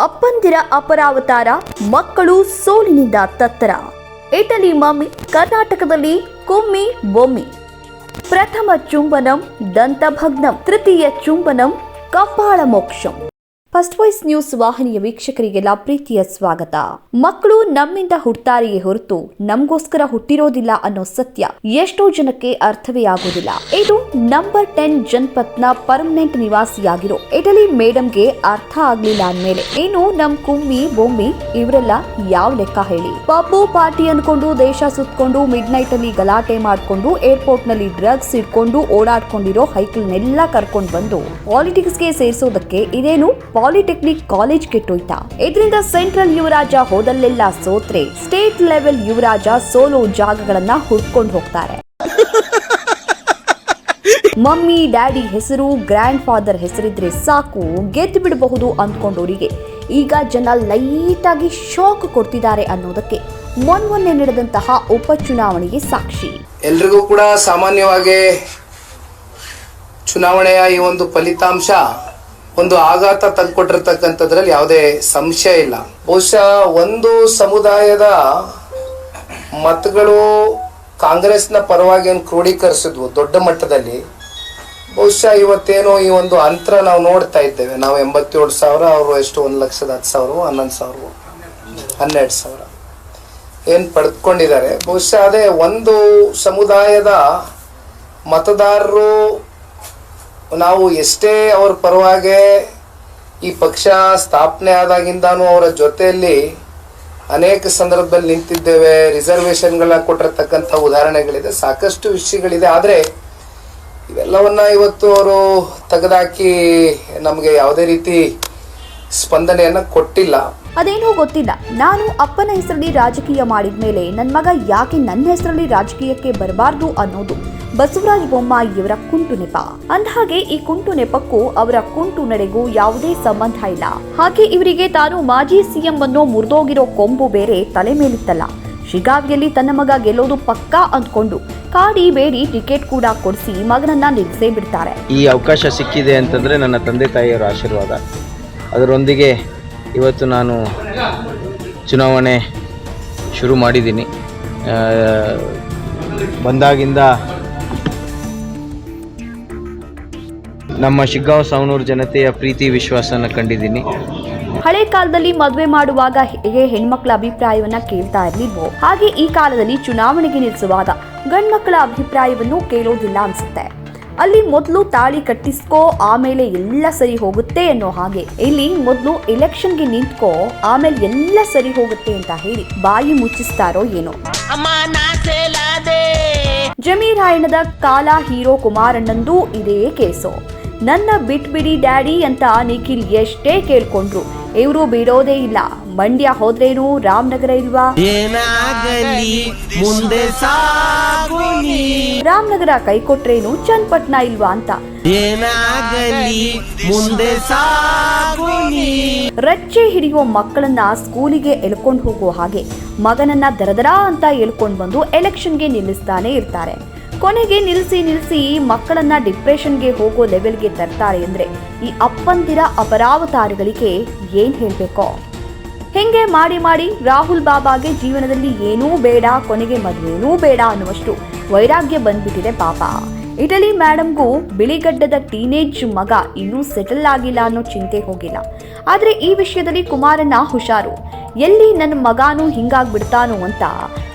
ಅಪ್ಪಂದಿರ ಅಪರಾವತಾರ, ಮಕ್ಕಳು ಸೋಲಿನಿಂದ ತತ್ತರ. Italy mummy, ಕರ್ನಾಟಕದಲ್ಲಿ ಕುಮ್ಮಿ ಬೊಮ್ಮಿ. ಪ್ರಥಮ ಚುಂಬನಂ, ದಂತಭಗ್ನಂ, ತೃತೀಯ ಚುಂಬನಂ ಕಪಾಳ ಮೋಕ್ಷಂ ಫಸ್ಟ್ ವಾಯ್ಸ್ ನ್ಯೂಸ್ ವಾಹಿನಿಯ ವೀಕ್ಷಕರಿಗೆಲ್ಲ ಪ್ರೀತಿಯ ಸ್ವಾಗತ. ಮಕ್ಕಳು ನಮ್ಮಿಂದ ಹುಟ್ಟಾರೆಯೇ ಹೊರತು ನಮಗೋಸ್ಕರ ಹುಟ್ಟಿರೋದಿಲ್ಲ ಅನ್ನೋ ಸತ್ಯ ಎಷ್ಟೋ ಜನಕ್ಕೆ ಅರ್ಥವೇ ಆಗೋದಿಲ್ಲ ಇದು ನಂಬರ್ ಟೆನ್ ಜನಪತ್ನ ಪರ್ಮನೆಂಟ್ ನಿವಾಸಿಯಾಗಿರೋ ಇಟಲಿ ಮೇಡಮ್ಗೆ ಅರ್ಥ ಆಗ್ಲಿಲ್ಲ ಅಂದ್ಮೇಲೆ ಏನು ನಮ್ ಕುಮ್ಮಿ, ಬೊಮ್ಮಿ ಇವರೆಲ್ಲ ಯಾವ ಲೆಕ್ಕ ಹೇಳಿ? ಪಬ್ಬು ಪಾರ್ಟಿ ಅನ್ಕೊಂಡು ದೇಶ ಸುತ್ಕೊಂಡು ಮಿಡ್ ನೈಟ್ ಅಲ್ಲಿ ಗಲಾಟೆ ಮಾಡ್ಕೊಂಡು ಏರ್ಪೋರ್ಟ್ನಲ್ಲಿ ಡ್ರಗ್ಸ್ ಇಟ್ಕೊಂಡು ಓಡಾಡ್ಕೊಂಡಿರೋ ಹೈಕಲ್ನೆಲ್ಲ ಕರ್ಕೊಂಡು ಬಂದು ಪಾಲಿಟಿಕ್ಸ್ಗೆ ಸೇರಿಸೋದಕ್ಕೆ ಇದೇನು ಪಾಲಿಟೆಕ್ನಿಕ್ ಕಾಲೇಜ್ ಕೆಟ್ಟೋಯ್ತಾ? ಇದರಿಂದ ಸೆಂಟ್ರಲ್ ಯುವರಾಜ ಹೋದಲ್ಲೆಲ್ಲ ಸೋತ್ರೆ ಸ್ಟೇಟ್ ಲೆವೆಲ್ ಯುವರಾಜ ಸೋಲೋ ಜಾಗಗಳನ್ನ ಹುಡ್ಕೊಂಡು ಹೋಗ್ತಾರೆ. ಮಮ್ಮಿ ಡ್ಯಾಡಿ ಹೆಸರು ಗ್ರ್ಯಾಂಡ್ ಫಾದರ್ ಹೆಸರಿದ್ರೆ ಸಾಕು ಗೆದ್ದು ಬಿಡಬಹುದು ಅಂದ್ಕೊಂಡವರಿಗೆ ಈಗ ಜನ ಲೈಟಾಗಿ ಆಗಿ ಶಾಕ್ ಕೊಡ್ತಿದ್ದಾರೆ ಅನ್ನೋದಕ್ಕೆ ಮೊನ್ನೆ ನಡೆದಂತಹ ಉಪಚುನಾವಣೆಗೆ ಸಾಕ್ಷಿ. ಎಲ್ರಿಗೂ ಕೂಡ ಸಾಮಾನ್ಯವಾಗಿ ಚುನಾವಣೆಯ ಈ ಒಂದು ಫಲಿತಾಂಶ ಒಂದು ಆಘಾತ ತಂದ್ಕೊಟ್ಟಿರ್ತಕ್ಕಂಥದ್ರಲ್ಲಿ ಯಾವುದೇ ಸಂಶಯ ಇಲ್ಲ. ಬಹುಶಃ ಒಂದು ಸಮುದಾಯದ ಮತಗಳು ಕಾಂಗ್ರೆಸ್ನ ಪರವಾಗಿ ಏನು ಕ್ರೋಢೀಕರಿಸಿದ್ವು ದೊಡ್ಡ ಮಟ್ಟದಲ್ಲಿ, ಬಹುಶಃ ಇವತ್ತೇನೋ ಈ ಒಂದು ಅಂತರ ನಾವು ನೋಡ್ತಾ ಇದ್ದೇವೆ. ನಾವು ಎಂಬತ್ತೇಳು ಸಾವಿರ, ಅವರು ಎಷ್ಟು ಒಂದು ಲಕ್ಷದ ಹತ್ತು ಸಾವಿರ, ಹನ್ನೊಂದು ಸಾವಿರ, ಹನ್ನೆರಡು ಸಾವಿರ ಏನು ಪಡೆದುಕೊಂಡಿದ್ದಾರೆ ಬಹುಶಃ ಅದೇ ಒಂದು ಸಮುದಾಯದ ಮತದಾರರು ನಾವು ಎಷ್ಟೇ ಅವ್ರ ಪರವಾಗಿ ಈ ಪಕ್ಷ ಸ್ಥಾಪನೆ ಆದಾಗಿಂದಾನು ಅವರ ಜೊತೆಯಲ್ಲಿ ಅನೇಕ ಸಂದರ್ಭದಲ್ಲಿ ನಿಂತಿದ್ದೇವೆ. ರಿಸರ್ವೇಷನ್ಗಳ ಕೊಟ್ಟಿರತಕ್ಕಂಥ ಉದಾಹರಣೆಗಳಿದೆ. ಸಾಕಷ್ಟು ವಿಷಯಗಳಿದೆ. ಆದರೆ ಇವೆಲ್ಲವನ್ನ ಇವತ್ತು ಅವರು ತೆಗೆದಾಕಿ ನಮಗೆ ಯಾವುದೇ ರೀತಿ ಸ್ಪಂದನೆಯನ್ನ ಕೊಟ್ಟಿಲ್ಲ. ಅದೇನೋ ಗೊತ್ತಿಲ್ಲ. ನಾನು ಅಪ್ಪನ ಹೆಸರಲ್ಲಿ ರಾಜಕೀಯ ಮಾಡಿದ ಮೇಲೆ ನನ್ನ ಮಗ ಯಾಕೆ ನನ್ನ ಹೆಸರಲ್ಲಿ ರಾಜಕೀಯಕ್ಕೆ ಬರಬಾರ್ದು ಅನ್ನೋದು. ಬಸವರಾಜ ಬೊಮ್ಮಾಯಿಯವರ ಕುಂಟು ನೆಪ. ಅಂದಹಾಗೆ, ಈ ಕುಂಟು ನೆಪಕ್ಕೂ ಅವರ ಕುಂಟು ನಡೆಗೂ ಯಾವುದೇ ಸಂಬಂಧ ಇಲ್ಲ. ಹಾಗೆ ಇವರಿಗೆ ತಾನು ಮಾಜಿ ಸಿಎಂ ಅನ್ನು ಮುರಿದೋಗಿರೋ ಕೊಂಬು ಬೇರೆ ತಲೆ ಮೇಲಿತ್ತಲ್ಲ. ಶಿಗಾವಿಯಲ್ಲಿ ತನ್ನ ಮಗ ಗೆಲ್ಲೋದು ಪಕ್ಕಾ ಅಂದ್ಕೊಂಡು ಕಾಡಿ ಬೇಡಿ ಟಿಕೆಟ್ ಕೂಡ ಕೊಡಿಸಿ ಮಗನನ್ನ ನಿಲ್ಲಿಸೇ ಬಿಡ್ತಾರೆ. ಈ ಅವಕಾಶ ಸಿಕ್ಕಿದೆ ಅಂತಂದರೆ ನನ್ನ ತಂದೆ ತಾಯಿಯವರ ಆಶೀರ್ವಾದ. ಅದರೊಂದಿಗೆ ಇವತ್ತು ನಾನು ಚುನಾವಣೆ ಶುರು ಮಾಡಿದ್ದೀನಿ. ಬಂದಾಗಿಂದ ನಮ್ಮ ಶಿಗ್ಗಾಂವ್ ಸಾವನೂರು ಜನತೆಯ ಪ್ರೀತಿ ವಿಶ್ವಾಸನ ಕಂಡಿದ್ದೀನಿ. ಹಳೆ ಕಾಲದಲ್ಲಿ ಮದುವೆ ಮಾಡುವಾಗ ಹೇಗೆ ಹೆಣ್ಮಕ್ಳ ಅಭಿಪ್ರಾಯವನ್ನ ಕೇಳ್ತಾ ಇರ್ಲಿಲ್ವೋ? ಹಾಗೆ ಈ ಕಾಲದಲ್ಲಿ ಚುನಾವಣೆಗೆ ನಿಲ್ಲಿಸುವಾಗ ಗಂಡ್ಮಕ್ಳ ಅಭಿಪ್ರಾಯವನ್ನು ಕೇಳೋದಿಲ್ಲ ಅನ್ಸುತ್ತೆ. ಅಲ್ಲಿ ಮೊದಲು ತಾಳಿ ಕಟ್ಟಿಸ್ಕೋ ಆಮೇಲೆ ಎಲ್ಲ ಸರಿ ಹೋಗುತ್ತೆ ಅನ್ನೋ ಹಾಗೆ. ಇಲ್ಲಿ ಮೊದಲು ಎಲೆಕ್ಷನ್ಗೆ ನಿಂತ್ಕೋ ಆಮೇಲೆ ಎಲ್ಲ ಸರಿ ಹೋಗುತ್ತೆ ಅಂತ ಹೇಳಿ ಬಾಯಿ ಮುಚ್ಚಿಸ್ತಾರೋ ಏನೋ. ಜಮೀರಾಯಣದ ಕಾಲ ಹೀರೋ ಕುಮಾರಣ್ಣಂದು ಇದೇ ಕೇಸು. ನನ್ನ ಬಿಟ್ಬಿಡಿ ಡ್ಯಾಡಿ ಅಂತ ನಿಖಿಲ್ ಎಷ್ಟೇ ಕೇಳ್ಕೊಂಡ್ರು. ಇವರು ಬಿಡೋದೇ ಇಲ್ಲ. ಮಂಡ್ಯ ಹೋದ್ರೇನು ರಾಮನಗರ ಇಲ್ವಾ? ಏನಾಗಲಿ ಮುಂದೆ ಸಾಗು ರಾಮನಗರ ಕೈ ಕೊಟ್ರೇನು ಚನ್ನಪಟ್ನ ಇಲ್ವಾ ಅಂತ. ಏನಾಗಲಿ ಮುಂದೆ ಸಾಗು ರಚ್ಚೆ ಹಿಡಿಯುವ ಮಕ್ಕಳನ್ನ ಸ್ಕೂಲಿಗೆ ಎಳ್ಕೊಂಡು ಹೋಗೋ ಹಾಗೆ ಮಗನನ್ನ ದರದರ ಅಂತ ಎಳ್ಕೊಂಡು ಬಂದು ಎಲೆಕ್ಷನ್ಗೆ ನಿಲ್ಲಿಸ್ತಾನೆ ಇರ್ತಾರೆ. ಕೊನೆಗೆ ನಿಲ್ಲಿಸಿ ನಿಲ್ಲಿಸಿ ಮಕ್ಕಳನ್ನ ಡಿಪ್ರೆಷನ್ಗೆ ಹೋಗೋ ಲೆವೆಲ್ಗೆ ತರ್ತಾರೆ ಅಂದ್ರೆ ಈ ಅಪ್ಪಂದಿರ ಅಪರಾವತಾರಿಗಳಿಗೆ ಏನ್ ಹೇಳ್ಬೇಕೋ? ಹೆಂಗೆ ಮಾಡಿ ಮಾಡಿ ರಾಹುಲ್ ಬಾಬಾಗೆ ಜೀವನದಲ್ಲಿ ಏನೂ ಬೇಡ, ಕೊನೆಗೆ ಮದುವೆನೂ ಬೇಡ ಅನ್ನುವಷ್ಟು ವೈರಾಗ್ಯ ಬಂದ್ಬಿಟ್ಟಿದೆ ಪಾಪ. ಇಟಲಿ ಮೇಡಮ್ಗೂ ಬಿಳಿಗಡ್ಡದ ಟೀನೇಜ್ ಮಗ ಇನ್ನೂ ಸೆಟಲ್ ಆಗಿಲ್ಲ ಅನ್ನೋ ಚಿಂತೆ ಹೋಗಿಲ್ಲ. ಆದ್ರೆ ಈ ವಿಷಯದಲ್ಲಿ ಕುಮಾರಣ್ಣ ಹುಷಾರು. ಎಲ್ಲಿ ನನ್ನ ಮಗಾನು ಹಿಂಗಾಗ್ಬಿಡ್ತಾನೋ ಅಂತ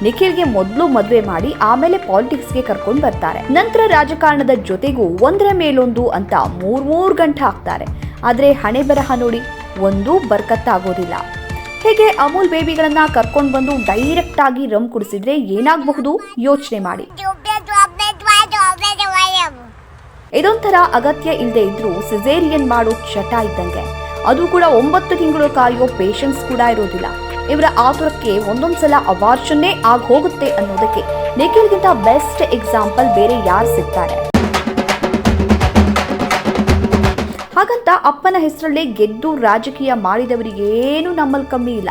ನಿಖಿಲ್ಗೆ ಮೊದಲು ಮದುವೆ ಮಾಡಿ ಆಮೇಲೆ ಪಾಲಿಟಿಕ್ಸ್ಗೆ ಕರ್ಕೊಂಡು ಬರ್ತಾರೆ. ನಂತರ ರಾಜಕಾರಣದ ಜೊತೆಗೂ ಒಂದರ ಮೇಲೊಂದು ಅಂತ ಮೂರ್ ಮೂರ್ ಗಂಟೆ ಹಾಕ್ತಾರೆ. ಆದ್ರೆ ಹಣೆ ಬರಹ ನೋಡಿ ಒಂದೂ ಬರ್ಕತ್ತಾಗೋದಿಲ್ಲ. ಹೇಗೆ ಅಮೂಲ್ ಬೇಬಿಗಳನ್ನ ಕರ್ಕೊಂಡು ಬಂದು ಡೈರೆಕ್ಟ್ ಆಗಿ ರಮ್ ಕುಡಿಸಿದ್ರೆ ಏನಾಗಬಹುದು? ಯೋಚನೆ ಮಾಡಿ. ಇದೊಂಥರ ಅಗತ್ಯ ಇಲ್ಲದೆ ಇದ್ರೂ ಸಿಜೇರಿಯನ್ ಮಾಡೋ ಚಟ ಇದ್ದಂಗೆ. ಅದು ಕೂಡ ಒಂಬತ್ತು ತಿಂಗಳು ಕಾಯೋ ಪೇಷನ್ಸ್ ಕೂಡ ಇರೋದಿಲ್ಲ. ಇವರ ಆತುರಕ್ಕೆ ಒಂದೊಂದ್ಸಲ ಅವಾರ್ಷನ್ನೇ ಆಗಿ ಹೋಗುತ್ತೆ ಅನ್ನೋದಕ್ಕೆ ನಿಖಿಲ್ಗಿಂತ ಬೆಸ್ಟ್ ಎಕ್ಸಾಂಪಲ್ ಬೇರೆ ಯಾರು ಸಿಗ್ತಾರೆ? ಹಾಗಂತ ಅಪ್ಪನ ಹೆಸರಲ್ಲೇ ಗೆದ್ದು ರಾಜಕೀಯ ಮಾಡಿದವರಿಗೇನು ನಮ್ಮಲ್ಲಿ ಕಮ್ಮಿ ಇಲ್ಲ.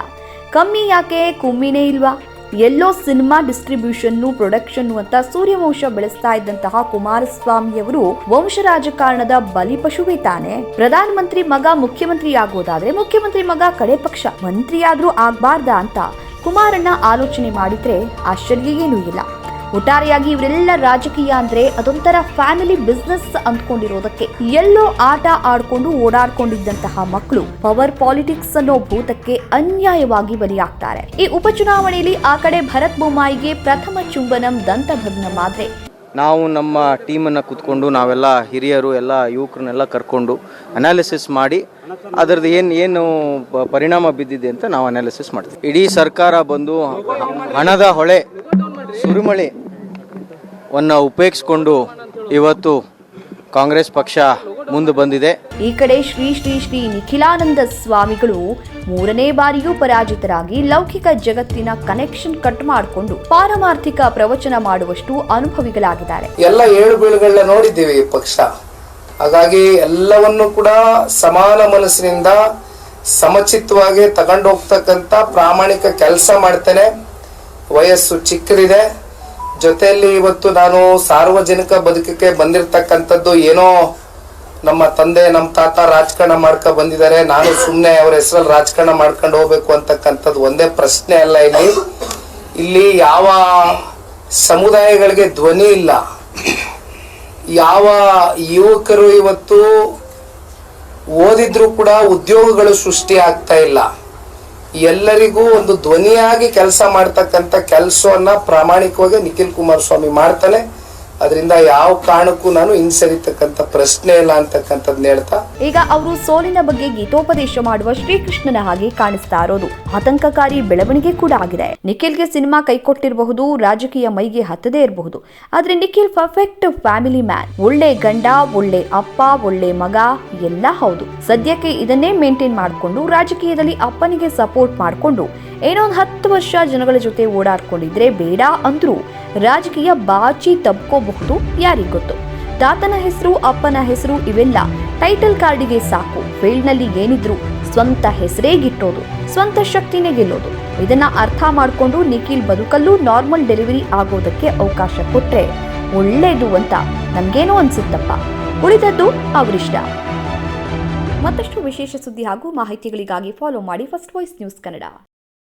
ಕಮ್ಮಿ ಯಾಕೆ? ಕುಮ್ಮಿನೇ ಇಲ್ವಾ? ಎಲ್ಲೋ ಸಿನಿಮಾ ಡಿಸ್ಟ್ರಿಬ್ಯೂಷನ್ ಪ್ರೊಡಕ್ಷನ್ ಅಂತ ಸೂರ್ಯವಂಶ ಬೆಳೆಸ್ತಾ ಇದ್ದಂತಹ ಕುಮಾರಸ್ವಾಮಿಯವರು ವಂಶ ರಾಜಕಾರಣದ ಬಲಿಪಶುವೇ ತಾನೆ. ಪ್ರಧಾನಮಂತ್ರಿ ಮಗ ಮುಖ್ಯಮಂತ್ರಿ ಆಗೋದಾದ್ರೆ ಮುಖ್ಯಮಂತ್ರಿ ಮಗ ಕಡೆ ಪಕ್ಷ ಮಂತ್ರಿಯಾದ್ರೂ ಆಗ್ಬಾರ್ದಾ ಅಂತ ಕುಮಾರಣ್ಣ ಆಲೋಚನೆ ಮಾಡಿದ್ರೆ ಆಶ್ಚರ್ಯ ಏನೂ ಇಲ್ಲ. ಒಟ್ಟಾರೆಯಾಗಿ ಇವರೆಲ್ಲ ರಾಜಕೀಯ ಅಂದ್ರೆ ಅದೊಂಥರ ಫ್ಯಾಮಿಲಿ ಬಿಸ್ನೆಸ್ ಅಂದ್ಕೊಂಡಿರೋದಕ್ಕೆ. ಎಲ್ಲೋ ಆಟ ಆಡ್ಕೊಂಡು ಓಡಾಡ್ಕೊಂಡಿದ್ದಂತಹ ಮಕ್ಕಳು ಪವರ್ ಪಾಲಿಟಿಕ್ಸ್ ಅನ್ನೋ ಭೂತಕ್ಕೆ ಅನ್ಯಾಯವಾಗಿ ಬಲಿಯಾಗ್ತಾರೆ. ಈ ಉಪಚುನಾವಣೆಯಲ್ಲಿ ಆ ಕಡೆ ಭರತ್ ಬೊಮ್ಮಾಯಿಗೆ ಪ್ರಥಮ ಚುಂಬನಂ ದಂತಭಗ್ನ ಆದ್ರೆ ನಾವು ನಮ್ಮ ಟೀಮನ್ನು ಕೂತ್ಕೊಂಡು ನಾವೆಲ್ಲ ಹಿರಿಯರು, ಎಲ್ಲ ಯುವಕರನ್ನೆಲ್ಲ ಕರ್ಕೊಂಡು ಅನಾಲಿಸಿಸ್ ಮಾಡಿ ಅದರದ್ದು ಏನು ಏನು ಪರಿಣಾಮ ಬಿದ್ದಿದೆ ಅಂತ ನಾವು ಅನಾಲಿಸಿಸ್ ಮಾಡ್ತೀವಿ. ಇಡೀ ಸರ್ಕಾರ ಬಂದು ಹಣದ ಹೊಳೆ, ಸುರಿಮಳೆ ವನ್ನು ಉಪಯೋಗಿಸ್ಕೊಂಡು ಇವತ್ತು ಕಾಂಗ್ರೆಸ್ ಪಕ್ಷ ಮುಂದೆ ಬಂದಿದೆ. ಈ ಕಡೆ ಶ್ರೀ ಶ್ರೀ ಶ್ರೀ ನಿಖಿಲಾನಂದ ಸ್ವಾಮಿಗಳು ಮೂರನೇ ಬಾರಿಯೂ ಪರಾಜಿತರಾಗಿ ಲೌಕಿಕ ಜಗತ್ತಿನ ಕನೆಕ್ಷನ್ ಕಟ್ ಮಾಡಿಕೊಂಡು ಪಾರಮಾರ್ಥಿಕ ಪ್ರವಚನ ಮಾಡುವಷ್ಟು ಅನುಭವಿಗಳಾಗಿದ್ದಾರೆ. ಎಲ್ಲ ಏಳು ಬೀಳುಗಳನ್ನ ನೋಡಿದ್ದೀವಿ ಈ ಪಕ್ಷ. ಹಾಗಾಗಿ ಎಲ್ಲವನ್ನು ಕೂಡ ಸಮಾನ ಮನಸ್ಸಿನಿಂದ ಸಮಚಿತ್ತವಾಗಿ ತಗೊಂಡು ಹೋಗ್ತಕ್ಕಂಥ ಪ್ರಾಮಾಣಿಕ ಕೆಲಸ ಮಾಡ್ತೇನೆ. ವಯಸ್ಸು ಚಿಕ್ಕದಿದೆ. ಜೊತೆಯಲ್ಲಿ ಇವತ್ತು ನಾನು ಸಾರ್ವಜನಿಕ ಬದುಕಕ್ಕೆ ಬಂದಿರತಕ್ಕಂಥದ್ದು ಏನೋ ನಮ್ಮ ತಂದೆ, ನಮ್ಮ ತಾತ ರಾಜಕಾರಣ ಮಾಡ್ಕೊ ಬಂದಿದ್ದಾರೆ. ನಾನು ಸುಮ್ಮನೆ ಅವ್ರ ಹೆಸರಲ್ಲಿ ರಾಜಕಾರಣ ಮಾಡ್ಕೊಂಡು ಹೋಗ್ಬೇಕು ಅಂತಕ್ಕಂಥದ್ದು ಒಂದೇ ಪ್ರಶ್ನೆ ಅಲ್ಲ ಇಲ್ಲಿ. ಇಲ್ಲಿ ಯಾವ ಸಮುದಾಯಗಳಿಗೆ ಧ್ವನಿ ಇಲ್ಲ. ಯಾವ ಯುವಕರು ಇವತ್ತು ಓದಿದ್ರು ಕೂಡ ಉದ್ಯೋಗಗಳು ಸೃಷ್ಟಿ ಆಗ್ತಾ ಇಲ್ಲ. ಎಲ್ಲರಿಗೂ ಒಂದು ಧ್ವನಿಯಾಗಿ ಕೆಲಸ ಮಾಡ್ತಕ್ಕಂಥ ಕೆಲಸವನ್ನ ಪ್ರಾಮಾಣಿಕವಾಗಿ ನಿಖಿಲ್ ಕುಮಾರಸ್ವಾಮಿ ಮಾಡ್ತಾನೆ. ಅದರಿಂದ ಯಾವ ಕಾರಣಕ್ಕೂ ನಾನು ಹಿಂಸರಿತಕ್ಕಂಥ ಪ್ರಶ್ನೆ ಇಲ್ಲ ಅಂತಕ್ಕಂಥದ್ನ ಹೇಳ್ತಾ. ಈಗ ಅವರು ಸೋಲಿನ ಬಗ್ಗೆ ಗೀತೋಪದೇಶ ಮಾಡುವ ಶ್ರೀಕೃಷ್ಣನ ಹಾಗೆ ಕಾಣಿಸ್ತಾ ಇರೋದು. ಆತಂಕಕಾರಿ ಬೆಳವಣಿಗೆ ಕೂಡ ಆಗಿದೆ. ನಿಖಿಲ್ಗೆ ಸಿನಿಮಾ ಕೈಕೊಟ್ಟಿರಬಹುದು ರಾಜಕೀಯ ಮೈಗೆ ಹತ್ತದೇ ಇರಬಹುದು. ಆದ್ರೆ ನಿಖಿಲ್ ಪರ್ಫೆಕ್ಟ್ ಫ್ಯಾಮಿಲಿ ಮ್ಯಾನ್ ಒಳ್ಳೆ ಗಂಡ, ಒಳ್ಳೆ ಅಪ್ಪ, ಒಳ್ಳೆ ಮಗ, ಎಲ್ಲ ಹೌದು. ಸದ್ಯಕ್ಕೆ ಇದನ್ನೇ ಮೇಂಟೈನ್ ಮಾಡಿಕೊಂಡು ರಾಜಕೀಯದಲ್ಲಿ ಅಪ್ಪನಿಗೆ ಸಪೋರ್ಟ್ ಮಾಡಿಕೊಂಡು ಏನೋ ಒಂದು ಹತ್ತು ವರ್ಷ ಜನಗಳ ಜೊತೆ ಓಡಾಡ್ಕೊಂಡಿದ್ರೆ ಬೇಡ ಅಂದ್ರೂ. ರಾಜಕೀಯ ಬಾಚಿ ತಬ್ಕೋಬಹುದು ಯಾರಿಗ್ ಗೊತ್ತು? ತಾತನ ಹೆಸರು, ಅಪ್ಪನ ಹೆಸರು ಇವೆಲ್ಲ ಟೈಟಲ್ ಕಾರ್ಡಿಗೆ ಸಾಕು. ಫೀಲ್ಡ್ನಲ್ಲಿ ಏನಿದ್ರು ಸ್ವಂತ ಹೆಸರೇ ಗಿಟ್ಟೋದು, ಸ್ವಂತ ಶಕ್ತಿನೇ ಗೆಲ್ಲೋದು. ಇದನ್ನ ಅರ್ಥ ಮಾಡಿಕೊಂಡು ನಿಖಿಲ್ ಬದುಕಲ್ಲೂ ನಾರ್ಮಲ್ ಡೆಲಿವರಿ ಆಗೋದಕ್ಕೆ ಅವಕಾಶ ಕೊಟ್ರೆ ಒಳ್ಳೇದು ಅಂತ ನಮ್ಗೇನೋ ಅನ್ಸುತ್ತಪ್ಪ. ಉಳಿದದ್ದು ಅವರಿಷ್ಟ. ಮತ್ತಷ್ಟು ವಿಶೇಷ ಸುದ್ದಿ ಹಾಗೂ ಮಾಹಿತಿಗಳಿಗಾಗಿ ಫಾಲೋ ಮಾಡಿ ಫಸ್ಟ್ ವಾಯ್ಸ್ ನ್ಯೂಸ್ ಕನ್ನಡ